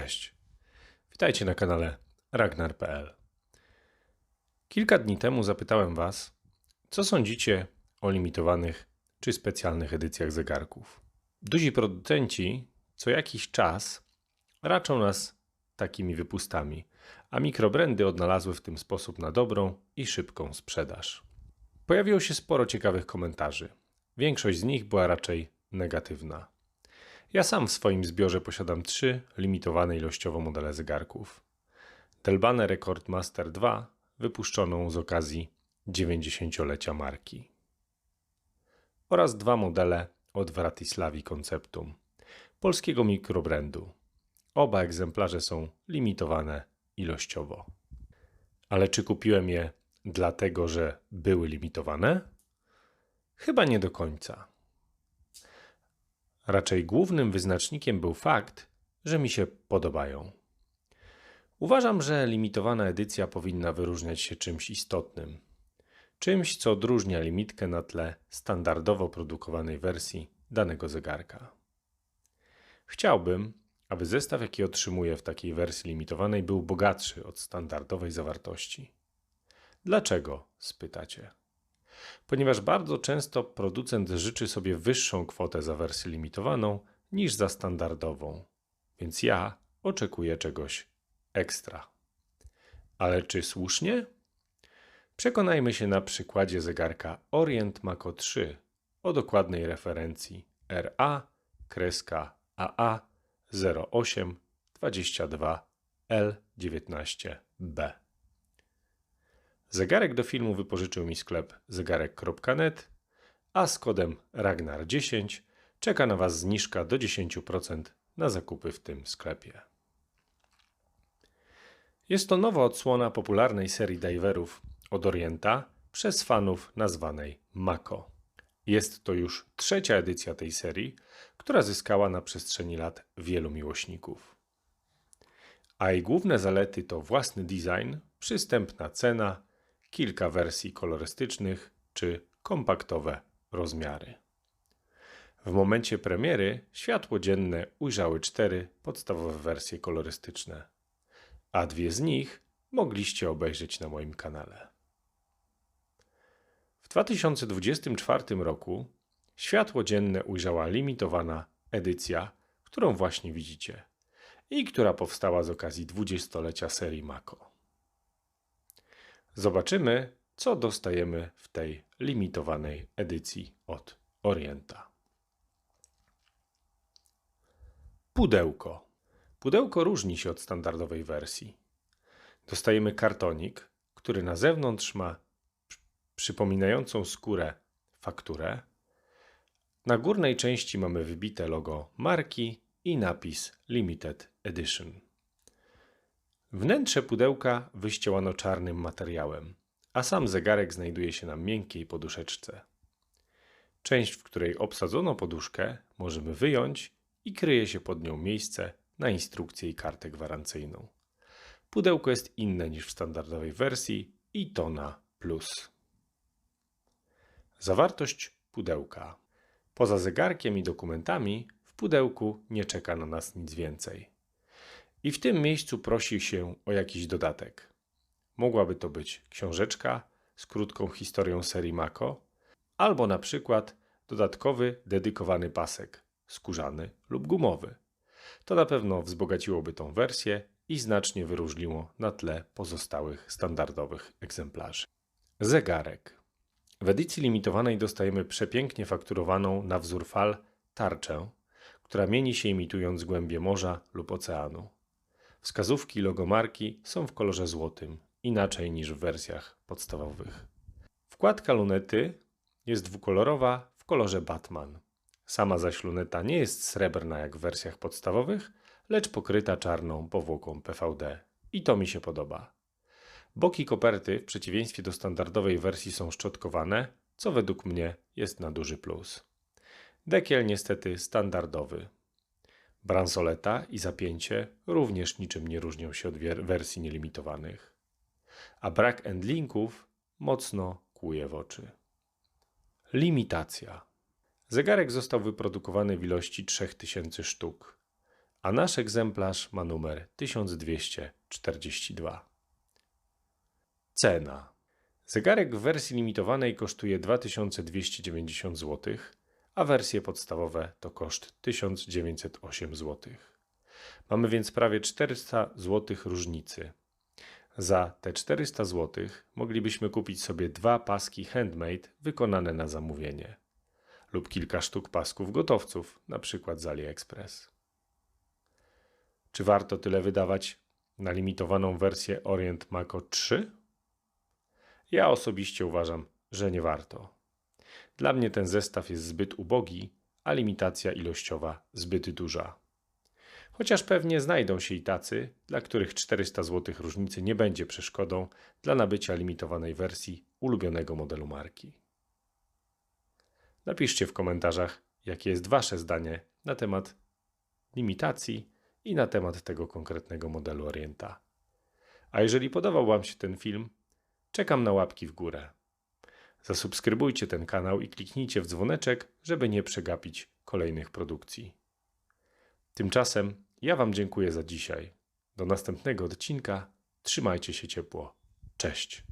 Cześć. Witajcie na kanale Ragnar.pl. Kilka dni temu zapytałem Was, co sądzicie o limitowanych czy specjalnych edycjach zegarków. Duzi producenci co jakiś czas raczą nas takimi wypustami, a mikrobrandy odnalazły w tym sposób na dobrą i szybką sprzedaż. Pojawiło się sporo ciekawych komentarzy. Większość z nich była raczej negatywna. Ja sam w swoim zbiorze posiadam trzy limitowane ilościowo modele zegarków. Delbane Record Master 2 wypuszczoną z okazji 90-lecia marki. Oraz dwa modele od Vratislavi Conceptum, polskiego mikrobrandu. Oba egzemplarze są limitowane ilościowo. Ale czy kupiłem je dlatego, że były limitowane? Chyba nie do końca. Raczej głównym wyznacznikiem był fakt, że mi się podobają. Uważam, że limitowana edycja powinna wyróżniać się czymś istotnym. Czymś, co odróżnia limitkę na tle standardowo produkowanej wersji danego zegarka. Chciałbym, aby zestaw, jaki otrzymuję w takiej wersji limitowanej, był bogatszy od standardowej zawartości. Dlaczego? spytacie ponieważ bardzo często producent życzy sobie wyższą kwotę za wersję limitowaną niż za standardową, więc ja oczekuję czegoś ekstra. Ale czy słusznie? Przekonajmy się na przykładzie zegarka Orient Mako 3 o dokładnej referencji RA-AA 0822L19B. Zegarek do filmu wypożyczył mi sklep zegarek.net, a z kodem Ragnar10 czeka na Was zniżka do 10% na zakupy w tym sklepie. Jest to nowa odsłona popularnej serii diverów od Orienta przez fanów nazwanej Mako. Jest to już trzecia edycja tej serii, która zyskała na przestrzeni lat wielu miłośników. A jej główne zalety to własny design, przystępna cena, kilka wersji kolorystycznych czy kompaktowe rozmiary. W momencie premiery światło dzienne ujrzały cztery podstawowe wersje kolorystyczne, a dwie z nich mogliście obejrzeć na moim kanale. W 2024 roku światło dzienne ujrzała limitowana edycja, którą właśnie widzicie i która powstała z okazji dwudziestolecia serii Mako. Zobaczymy, co dostajemy w tej limitowanej edycji od Orienta. Pudełko. Pudełko różni się od standardowej wersji. Dostajemy kartonik, który na zewnątrz ma przypominającą skórę fakturę. Na górnej części mamy wybite logo marki i napis Limited Edition. Wnętrze pudełka wyściełano czarnym materiałem, a sam zegarek znajduje się na miękkiej poduszeczce. Część, w której obsadzono poduszkę, możemy wyjąć i kryje się pod nią miejsce na instrukcję i kartę gwarancyjną. Pudełko jest inne niż w standardowej wersji i to na plus. Zawartość pudełka. Poza zegarkiem i dokumentami w pudełku nie czeka na nas nic więcej. I w tym miejscu prosi się o jakiś dodatek. Mogłaby to być książeczka z krótką historią serii Mako, albo na przykład dodatkowy dedykowany pasek, skórzany lub gumowy. To na pewno wzbogaciłoby tą wersję i znacznie wyróżniło na tle pozostałych standardowych egzemplarzy. Zegarek. W edycji limitowanej dostajemy przepięknie fakturowaną na wzór fal tarczę, która mieni się imitując głębie morza lub oceanu. Wskazówki logomarki są w kolorze złotym, inaczej niż w wersjach podstawowych. Wkładka lunety jest dwukolorowa w kolorze Batman. Sama zaś luneta nie jest srebrna jak w wersjach podstawowych, lecz pokryta czarną powłoką PVD. I to mi się podoba. Boki koperty w przeciwieństwie do standardowej wersji są szczotkowane, co według mnie jest na duży plus. Dekiel niestety standardowy, Bransoleta i zapięcie również niczym nie różnią się od wersji nielimitowanych, a brak endlinków mocno kłuje w oczy. Limitacja. Zegarek został wyprodukowany w ilości 3000 sztuk, a nasz egzemplarz ma numer 1242. Cena. Zegarek w wersji limitowanej kosztuje 2290 zł, a wersje podstawowe to koszt 1908 zł. Mamy więc prawie 400 zł różnicy. Za te 400 zł moglibyśmy kupić sobie dwa paski handmade wykonane na zamówienie lub kilka sztuk pasków gotowców, przykład z AliExpress. Czy warto tyle wydawać na limitowaną wersję Orient Mako 3? Ja osobiście uważam, że nie warto. Dla mnie ten zestaw jest zbyt ubogi, a limitacja ilościowa zbyt duża. Chociaż pewnie znajdą się i tacy, dla których 400 zł różnicy nie będzie przeszkodą dla nabycia limitowanej wersji ulubionego modelu marki. Napiszcie w komentarzach, jakie jest Wasze zdanie na temat limitacji i na temat tego konkretnego modelu Orienta. A jeżeli podobał Wam się ten film, czekam na łapki w górę. Zasubskrybujcie ten kanał i kliknijcie w dzwoneczek, żeby nie przegapić kolejnych produkcji. Tymczasem ja Wam dziękuję za dzisiaj. Do następnego odcinka. Trzymajcie się ciepło. Cześć.